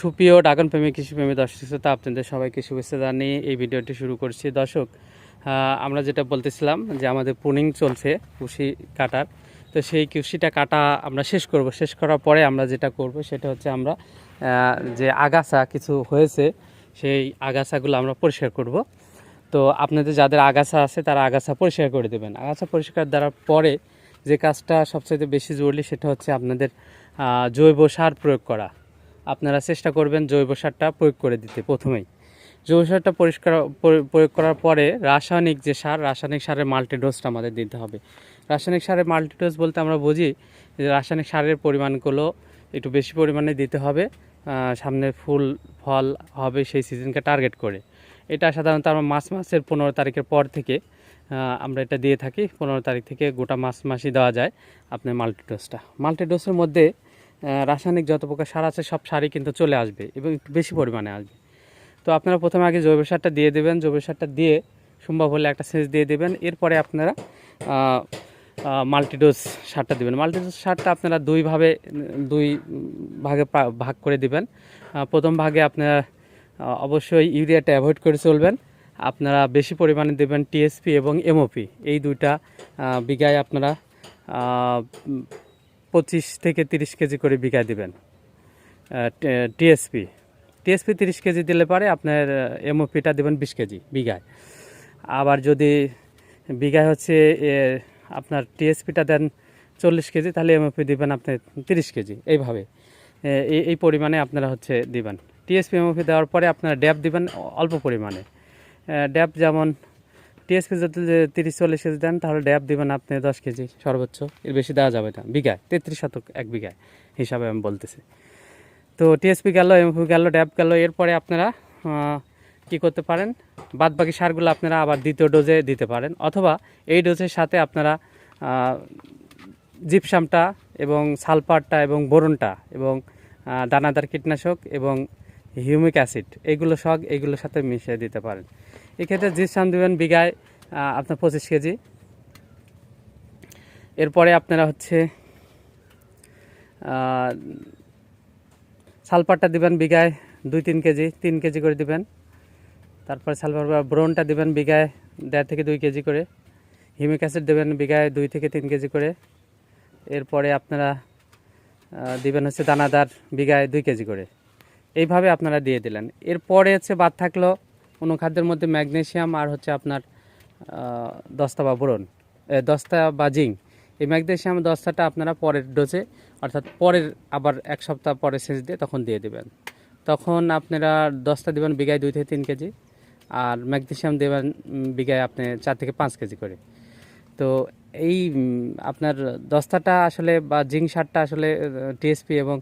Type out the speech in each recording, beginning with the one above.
সুপ্রিয় ড্রাগন প্রেমী কৃষিপ্রেমী দর্শক শ্রোতা আপনাদের সবাইকে শুভেচ্ছা জানিয়ে এই ভিডিওটি শুরু করছি। দর্শক আমরা যেটা বলতেছিলাম যে আমাদের পুনিং চলছে কুশি কাটার। তো সেই কুশিটা কাটা আমরা শেষ করব। শেষ করার পরে আমরা যেটা করব সেটা হচ্ছে আমরা যে আগাছা কিছু হয়েছে, সেই আগাছাগুলো আমরা পরিষ্কার করব। তো আপনাদের যাদের আগাছা আছে, তারা আগাছা পরিষ্কার করে দেবেন। আগাছা পরিষ্কার দেওয়ার পরে যে কাজটা সবচেয়ে বেশি জরুরি সেটা হচ্ছে আপনাদের জৈব সার প্রয়োগ করা। আপনারা চেষ্টা করবেন জৈব সারটা প্রয়োগ করে দিতে প্রথমেই। জৈব সারটা পরিষ্কার, পরি- প্রয়োগ করার পরে রাসায়নিক যে সার, রাসায়নিক সারের মাল্টিডোজটা আমাদের দিতে হবে। রাসায়নিক সারের মাল্টিডোজ বলতে আমরা বুঝি যে রাসায়নিক সারের পরিমাণগুলো একটু বেশি পরিমাণে দিতে হবে সামনে ফুল, ফল হবে সেই সিজনকে টার্গেট করে। এটা সাধারণত আমরা মাস মাসের পনেরো তারিখের পর থেকে আমরা এটা দিয়ে থাকি, পনেরো তারিখ থেকে গোটা মাস মাসই দেওয়া যায় আপনার মাল্টিডোজটা মাল্টিডোজের মধ্যে রাসায়নিক যত প্রকার সার আছে, সব সারই কিন্তু চলে আসবে এবং একটু বেশি পরিমাণে আসবে। তো আপনারা প্রথমে আগে জৈব সারটা দিয়ে দেবেন। জৈব সারটা দিয়ে সম্ভব হলে একটা সেচ দিয়ে দেবেন। এরপরে আপনারা মাল্টিডোজ সারটা দেবেন। মাল্টিডোজ সারটা আপনারা দুইভাবে দুই ভাগে ভাগ করে দিবেন। প্রথম ভাগে আপনারা অবশ্যই ইউরিয়াটা অ্যাভয়েড করে চলবেন। আপনারা বেশি পরিমাণে দেবেন টিএসপি এবং এমওপি এই দুইটা বিঘায় আপনারা পঁচিশ থেকে তিরিশ কেজি করে বিঘায় দিবেন। টিএসপি। টিএসপি তিরিশ কেজি দিলে পারে আপনার এমওপিটা দেবেন বিশ কেজি বিঘায়। আবার যদি বিঘায় হচ্ছে আপনার টিএসপিটা দেন চল্লিশ কেজি, তাহলে এমওপি দিবেন আপনি তিরিশ কেজি। এইভাবে এই এই পরিমাণে আপনারা হচ্ছে দিবেন। টিএসপি এমওপি দেওয়ার পরে আপনারা ড্যাপ দিবেন অল্প পরিমাণে। ড্যাপ যেমন টিএসপি যদি তিরিশ, চল্লিশ কেজি দেন, তাহলে ড্যাপ দিবেন আপনি দশ কেজি সর্বোচ্চ। এর বেশি দেওয়া যাবে না। বিঘায়, তেত্রিশ শতক, এক বিঘায়, হিসাবে আমি বলতেছি। তো টিএসপি গেল এমপি গেল ড্যাপ গেল। এরপরে আপনারা কি করতে পারেন? বাদ বাকি সারগুলো আপনারা আবার দ্বিতীয় ডোজে দিতে পারেন। অথবা এই ডোজের সাথে আপনারা জিপসামটা এবং সালফারটা এবং বোরনটা এবং দানাদার কীটনাশক এবং হিউমিক অ্যাসিড এইগুলো সব এইগুলোর সাথে মিশিয়ে দিতে পারেন। এক্ষেত্রে জিপসাম দেবেন বিঘায় আপনার পঁচিশ কেজি। এরপরে আপনারা হচ্ছে আহ, সালফারটা দিবেন বিঘায় দুই তিন কেজি তিন কেজি করে দিবেন। তারপরে সালফার বা ব্রোনটা দিবেন বিঘায় দেড় থেকে দুই কেজি করে। হিউমিক অ্যাসিড দেবেন বিঘায় দুই থেকে তিন কেজি করে। এরপরে আপনারা দিবেন হচ্ছে দানাদার বিঘায় দুই কেজি করে। এইভাবে আপনারা দিয়ে দিলেন। এরপরে হচ্ছে বাদ থাকল অনুখাদ্যের মধ্যে ম্যাগনেশিয়াম আর হচ্ছে আপনার দস্তা বা বোরন দস্তা বা জিঙ্ক। এই ম্যাগনেসিয়াম দস্তাটা আপনারা পরের ডোজে অর্থাৎ পরের আবার এক সপ্তাহ পরে সেচ দিয়ে তখন দিয়ে দেবেন। তখন আপনারা দস্তা দেবেন বিঘায় দুই থেকে তিন কেজি আর ম্যাগনেশিয়াম দেবেন বিঘায় আপনি চার থেকে পাঁচ কেজি করে। তো এই আপনার দস্তাটা আসলে বা জিঙ্ক সারটা আসলে টিএসপি এবং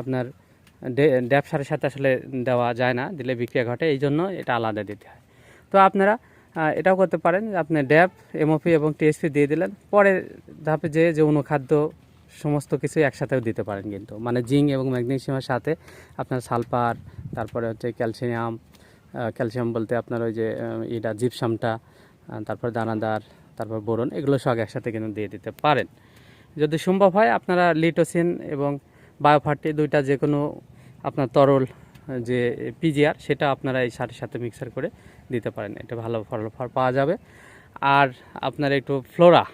আপনার ড্যাপ সারের সাথে আসলে দেওয়া যায় না, দিলে বিক্রিয়া ঘটে, এই জন্য এটা আলাদা দিতে হয়। তো আপনারা এটাও করতে পারেন, আপনি ড্যাপ এমওপি এবং টিএসপি দিয়ে দিলেন, পরে ধাপে যে যে অনুখাদ্য সমস্ত কিছু একসাথেও দিতে পারেন কিন্তু। মানে জিঙ্ক এবং ম্যাগনেসিয়ামের সাথে আপনার সালফার, তারপরে হচ্ছে ক্যালসিয়াম ক্যালসিয়াম বলতে আপনার ওই যে এটা জিপসামটা তারপর দানাদার, তারপর বোরন, এগুলো সব একসাথে কিন্তু দিয়ে দিতে পারেন। যদি সম্ভব হয়, আপনারা লিটোসিন এবং বায়োফার্টি দুইটা যে কোনো আপনার তরল যে পিজিআর সেটা আপনারা এই সারের সাথে মিক্সার করে দিতে পারেন। এটা ভালো ফল পাওয়া যাবে। আর আপনার একটু ফ্লোরা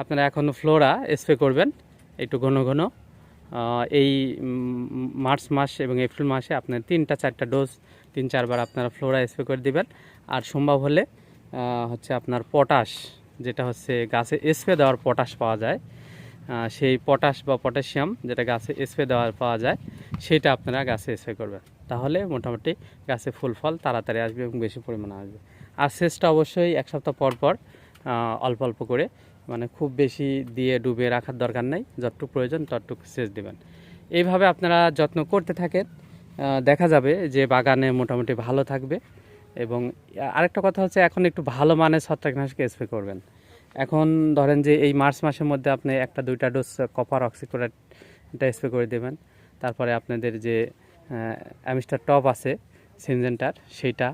আপনারা এখনও ফ্লোরা স্প্রে করবেন একটু ঘন ঘন। এই মার্চ মাস এবং এপ্রিল মাসে আপনার তিনটা, চারটা ডোজ তিন, চারবার আপনারা ফ্লোরা স্প্রে করে দিবেন। আর সম্ভব হলে হচ্ছে আপনার পটাশ যেটা হচ্ছে গাছে স্প্রে দেওয়ার পটাশ পাওয়া যায়। সেই পটাশ বা পটাশিয়াম যেটা গাছে স্প্রে দেওয়ার পাওয়া যায়, সেটা আপনারা গাছে স্প্রে করবেন। তাহলে মোটামুটি গাছে ফুল ফল তাড়াতাড়ি আসবে এবং বেশি পরিমাণে আসবে। আর সেচটা অবশ্যই এক সপ্তাহ পর পর অল্প অল্প করে মানে খুব বেশি দিয়ে ডুবে রাখার দরকার নেই, যতটুকু প্রয়োজন ততটুকু সেচ দেবেন। এইভাবে আপনারা যত্ন করতে থাকেন দেখা যাবে যে বাগানে মোটামুটি ভালো থাকবে এবং আরেকটা কথা হচ্ছে এখন একটু ভালো মানের ছত্রাকনাশক স্প্রে করবেন। এখন ধরেন যে এই মার্চ মাসের মধ্যে আপনি একটা, দুইটা ডোজ কপার অক্সিক্লোরাইড এটা স্প্রে করে দেবেন। তারপরে আপনাদের যে অ্যামিস্টার টপ আছে, সিনজেন্টার, সেইটা,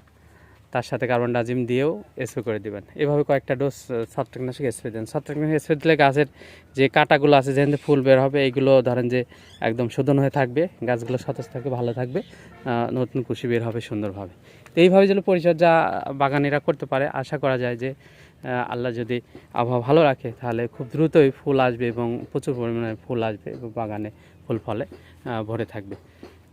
তার সাথে কার্বন ডাজিম দিয়েও স্প্রে করে দিবেন। এভাবে কয়েকটা ডোজ ছত্রাকনাশক স্প্রে দেন। ছত্রাকনাশক স্প্রে দিলে গাছের যে কাঁটাগুলো আছে থেকে ফুল বের হবে, এইগুলো ধরেন যে একদম শোধন হয়ে থাকবে, গাছগুলো সতেজ থাকবে, ভালো থাকবে নতুন কুশি বের হবে সুন্দরভাবে। তো এইভাবে যদি পরিচর্যা বাগানিরা করতে পারে, আশা করা যায় যে আল্লাহ যদি আবহাওয়া ভালো রাখে, তাহলে খুব দ্রুতই ফুল আসবে এবং প্রচুর পরিমাণে ফুল আসবে এবং বাগানে ফুল ফলে ভরে থাকবে।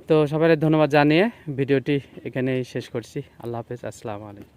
তো সবাই ধন্যবাদ জানিয়ে ভিডিওটি এখানেই শেষ করছি। আল্লাহ হাফেজ, আসসালামু আলাইকুম।